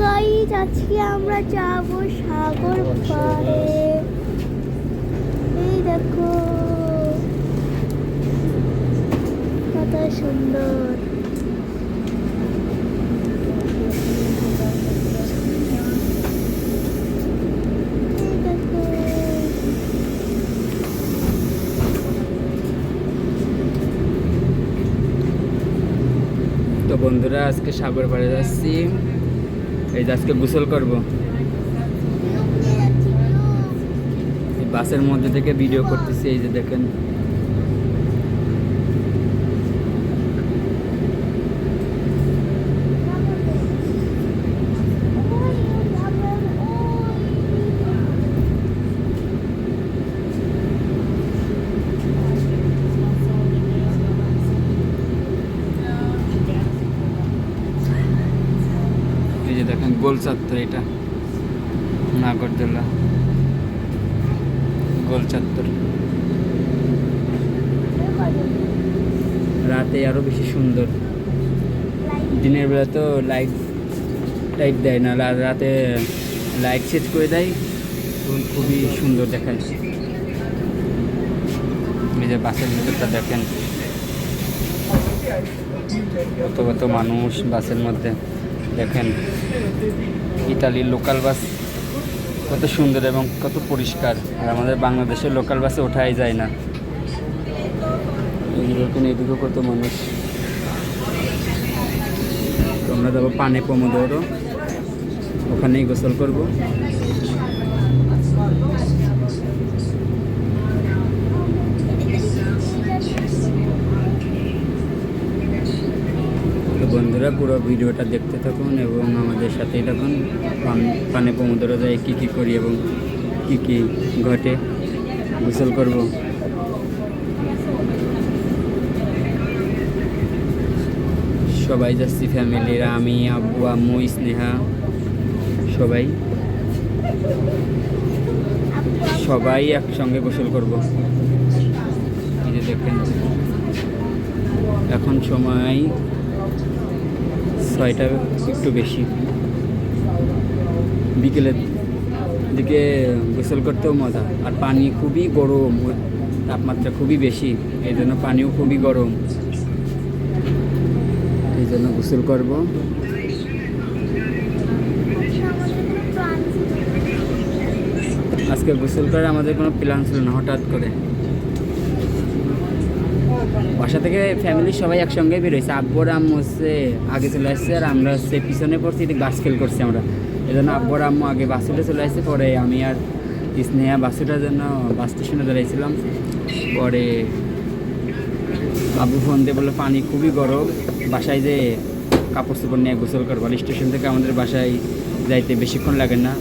Guys আজকে আমরা যাব সাগর পাড়ে। এই দেখো, কত সুন্দর। তো বন্ধুরা, আজকে সাগর পাড়ে যাচ্ছি। এই আজকে গোসল করব। বাসের মধ্যে থেকে ভিডিও করতেছি এই যে দেখেন এই যে দেখেন গোল চত্বর এটা। নাগরদোলা। গোল চত্বর রাতে আরও বেশি সুন্দর। দিনের বেলা তো লাইট টাইট দেয় না রাতে লাইট সেট করে দেয়। তখন খুবই সুন্দর দেখায়। যে বাসের ভিতরটা দেখেন। কত কত মানুষ বাসের মধ্যে দেখেন। ইতালির লোকাল বাস কত সুন্দর এবং কত পরিষ্কার। আর আমাদের বাংলাদেশের লোকাল বাসে ওঠাই যায় না। এরকম এদিকেও কত মানুষ। আমরা যাব পানে পমোদরও ওখানেই গোসল করব। বন্ধুরা, পুরো ভিডিওটা দেখতে থাকুন এবং আমাদের সাথেই থাকুন। পান- পমোদরও যায়, কী কী করি এবং কী কী ঘটে, গোসল করব। সবাই যাচ্ছি ফ্যামিলিরা আমি, আব্বু, আম্মু, স্নেহা, সবাই। সবাই একসঙ্গে গোসল করব। দেখেন, এখন সময় ছয়টা একটু বেশি। বিকেলের দিকে গোসল করতেও মজা। আর পানি খুবই গরম তাপমাত্রা খুবই বেশি, এই জন্য পানিও খুবই গরম। এই জন্য গোসল করব। আজকে গোসল করে আমাদের কোনো প্ল্যান ছিল না, হঠাৎ করে। বাসা থেকে ফ্যামিলির সবাই একসঙ্গে বেরোয়েছে আব্বর আম্মু হচ্ছে আগে চলে আসছে আর আমরা হচ্ছে পিছনে পড়ছি, এদিকে বাস খেল করছি আমরা। এই জন্য আব্বর আম্মু আগে বাস উঠে চলে আসছে, পরে আমি আর স্নেহা বাস উঠার জন্য বাস স্টেশনে দাঁড়াইছিলাম। পরে বাবু ফোন দিয়ে বলল, পানি খুবই গরম, বাসায় যে কাপড় চোপড় নিয়ে গোসল করব স্টেশন থেকে আমাদের বাসায় যাইতে বেশিক্ষণ লাগে না।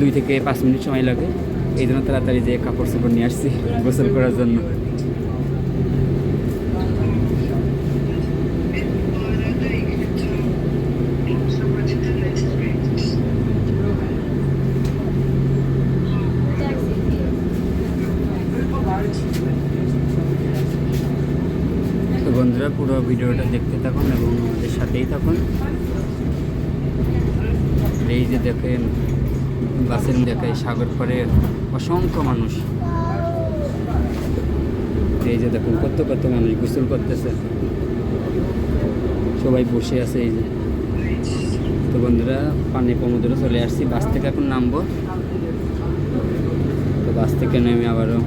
দুই থেকে পাঁচ মিনিট সময় লাগে। এই জন্য তাড়াতাড়ি যে কাপড় চোপড় নিয়ে আসছি গোসল করার জন্য তো বন্ধুরা ভিডিওটা দেখতে থাকুন এবং আমাদের সাথেই থাকুন। এই যে দেখেন, বাসের দেখে সাগর পরে অসংখ্য মানুষ। এই যে দেখুন, কত কত মানুষ গোসল করতেছে। সবাই বসে আছে এই যে। তো বন্ধুরা, পানি পমুদ্রে চলে আসছি, বাস থেকে এখন নামবো। তো বাস থেকে নেমে আবারও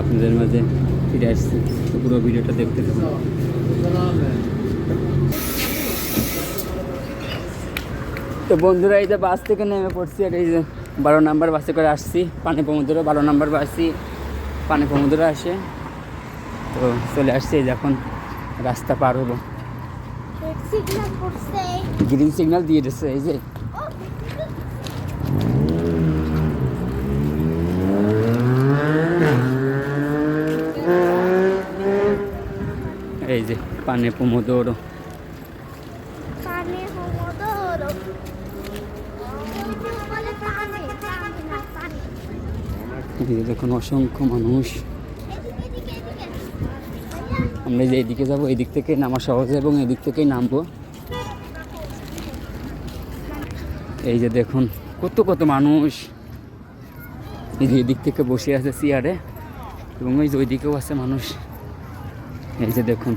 আপনাদের মাঝে ফিরে আসছি। পুরো ভিডিওটা দেখতে থাকুন। তো বন্ধুরা, এই যে বাস থেকে নেমে পড়ছি আর এই যে বারো নাম্বার বাসে করে আসছি, পানি সমুদ্র বারো নাম্বার বাসই পানি সমুদ্র আসে। তো চলে আসছি এই যে এখন রাস্তা পার করছে গ্রিন সিগন্যাল দিয়ে দিচ্ছে এই যে। এই যে পানে পোমোদোরো পানি সমুদ্র বলে পানি পানি না পানি এই যে দেখুন অসংখ্য মানুষ। আমরা যে এদিকে যাব এদিক থেকে নামা সহজ এবং এদিক থেকেই নামবো। এই যে দেখুন কত কত মানুষ। এই যে এদিক থেকে বসে আছে চেয়ারে এবং ওই যে ওইদিকেও আছে মানুষ। এই যে দেখুন।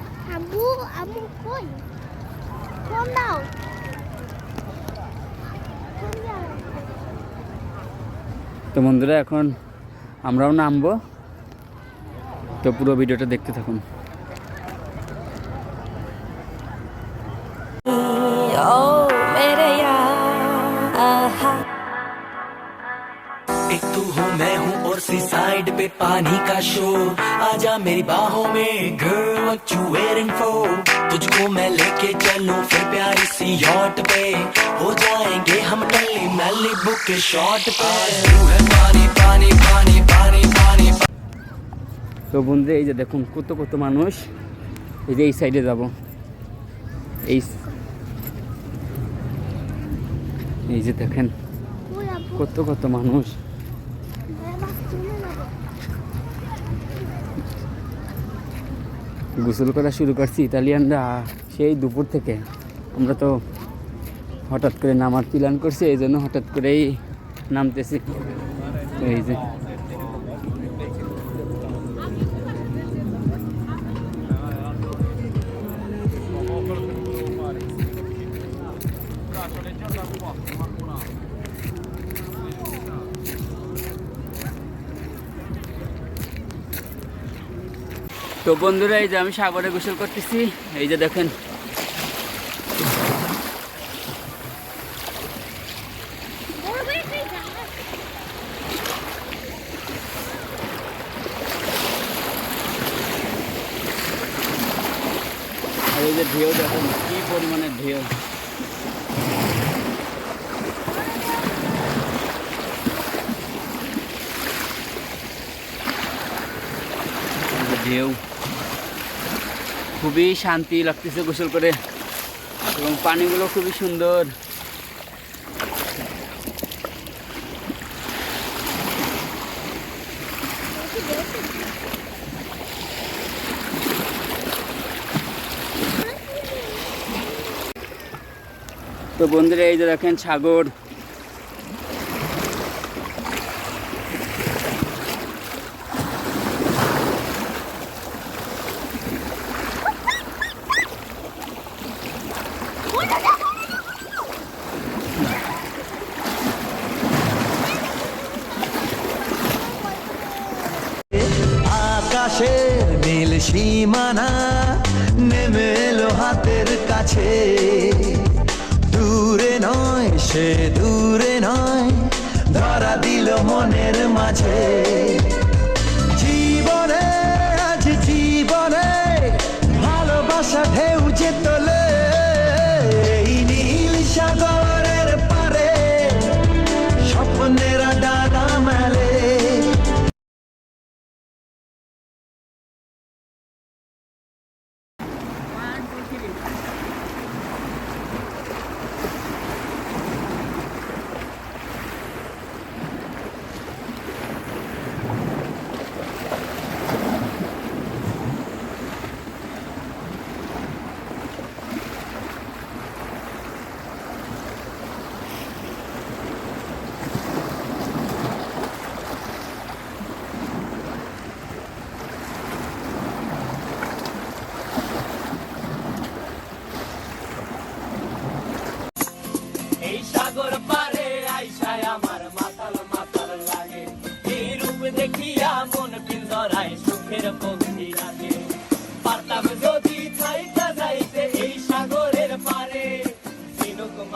তো বন্ধুরা এখন আমরাও নামবো তো পুরো ভিডিওটা দেখতে থাকুন ओ मेरे यार आहा एक तू हूँ मैं हूँ और सी साइड पे पानी का शो आजा मेरी बाहों में girl what you waiting for तुझको मैं लेके चलूं फिर प्यारी सी यॉट पे हो जाएंगे हम टल्ली मैली बुक के शॉट पे आज तू है पानी पानी पानी पानी पानी তো বন্ধু, এই যে দেখুন কত কত মানুষ। এই যে এই সাইডে যাব। এই এই যে দেখেন, কত কত মানুষ। গোসল করা শুরু করছি ইতালিয়ানরা। সেই দুপুর থেকে আমরা তো হঠাৎ করে নামার প্ল্যান করছি, এই জন্য হঠাৎ করেই নামতেছি। এই যে তো বন্ধুরা, এই যে আমি সাগরে গোসল করতেছি। এই যে দেখেন। এই যে ঢেউ, দেখেন কি পরিমাণে ঢেউ। ঢেউ। খুবই শান্তি লাগতেছে গোসল করে। এবং পানিগুলো খুবই সুন্দর। তো বন্ধুরা, এই যে দেখেন সাগর সে দূরে নয় ধরা দিল মনের মাঝে।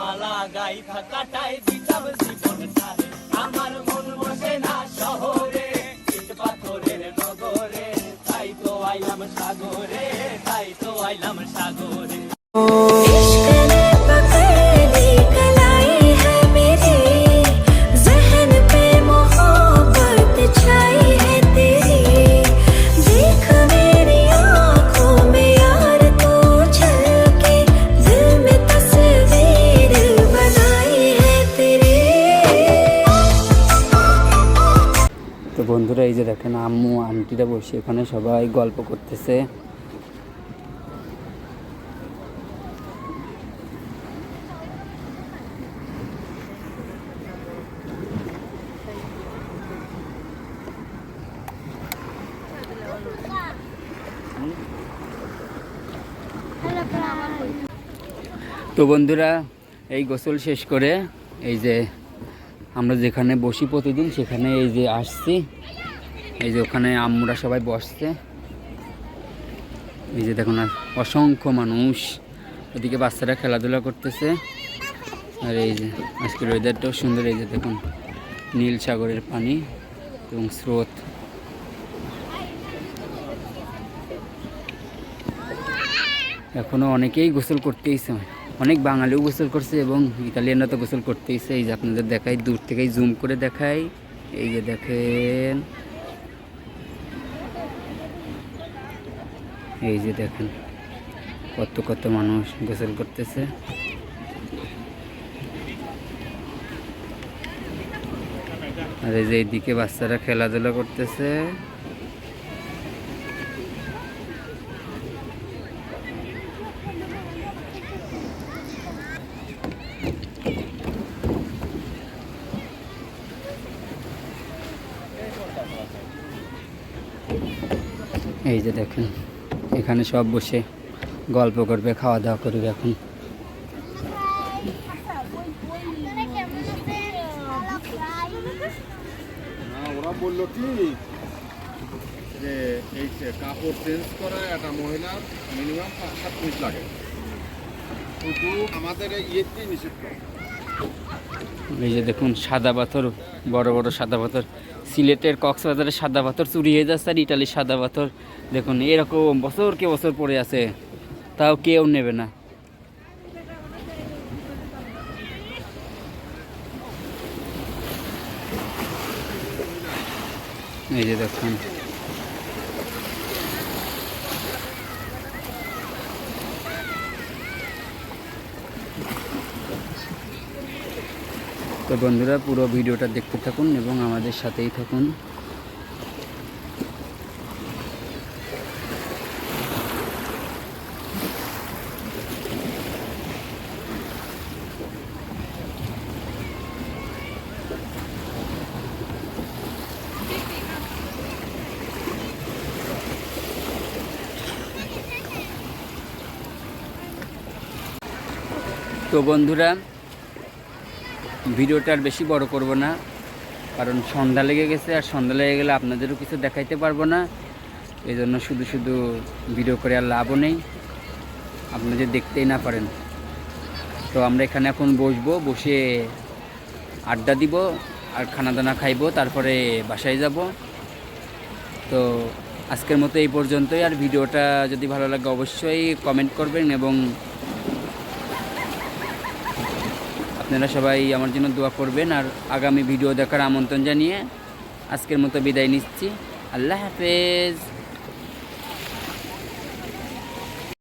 মালা গাইথা কাটাই দিতাম জীবন তারে আমার মন বসে না শহরে, ইট পাথরের নগরে। তাই তো আইলাম সাগরে, তাই তো আইলাম সাগরে। আন্টিরা বসে এখানে সবাই গল্প করতেছে। তো বন্ধুরা, এই গোসল শেষ করে এই যে আমরা যেখানে বসি প্রতিদিন, সেখানে এই যে আসছি। এই যে ওখানে আম্মুরা সবাই বসছে। এই যে দেখুন অসংখ্য মানুষ। ওদিকে বাচ্চারা খেলাধুলা করতেছে। আর এই যে আজকের ওয়েদারটাও সুন্দর, এই যে দেখুন নীল সাগরের পানি এবং স্রোত। এখনও অনেকেই গোসল করতেইছে। অনেক বাঙালিও গোসল করছে এবং ইতালিয়ানরা তো গোসল করতেইছে। এই যে আপনাদের দেখাই, দূর থেকেই জুম করে দেখাই। এই যে দেখেন এই যে দেখেন, কত কত মানুষ গোসল করতেছে। আর এই যে এইদিকে বাচ্চারা খেলাধুলা করতেছে। এই যে দেখেন এখানে সব বসে গল্প করবে, খাওয়া দাওয়া করবে এখন। ওরা বলল কি যে এই যে কাপড় চেঞ্জ করা একটা মহিলার মিনিমাম পাঁচ সাত মিনিট লাগে। শুধু আমাদের ইয়েতেই নিষেধ করে এই যে দেখুন, সাদা পাথর, বড় বড় সাদা পাথর। সিলেটের কক্সবাজারের সাদা পাথর চুরি হয়ে যাচ্ছে আর ইটালির সাদা পাথর। দেখুন, এরকম বছর কে বছর পড়ে আছে, তাও কেউ নেবে না। এই যে দেখুন তো বন্ধুরা পুরো ভিডিওটা দেখতে থাকুন এবং আমাদের সাথেই থাকুন। তো বন্ধুরা ভিডিওটা আর বেশি বড় করব না, কারণ সন্ধ্যা লেগে গেছে আর সন্ধ্যা লেগে গেলে আপনাদেরও কিছু দেখাইতে পারব না। এই জন্য শুধু শুধু ভিডিও করে আর লাভও নেই আপনারা যে দেখতেই না পারেন। তো আমরা এখানে এখন বসবো, বসে আড্ডা দিব আর খানা দানা খাইবো, তারপরে বাসায় যাব। তো আজকের মতো এই পর্যন্তই, আর ভিডিওটা যদি ভালো লাগে অবশ্যই কমেন্ট করবেন এবং আপনারা সবাই আমার জন্য দোয়া করবেন আর আগামী ভিডিও দেখার আমন্ত্রণ জানিয়ে আজকের মতো বিদায় নিচ্ছি। আল্লাহ হাফেজ।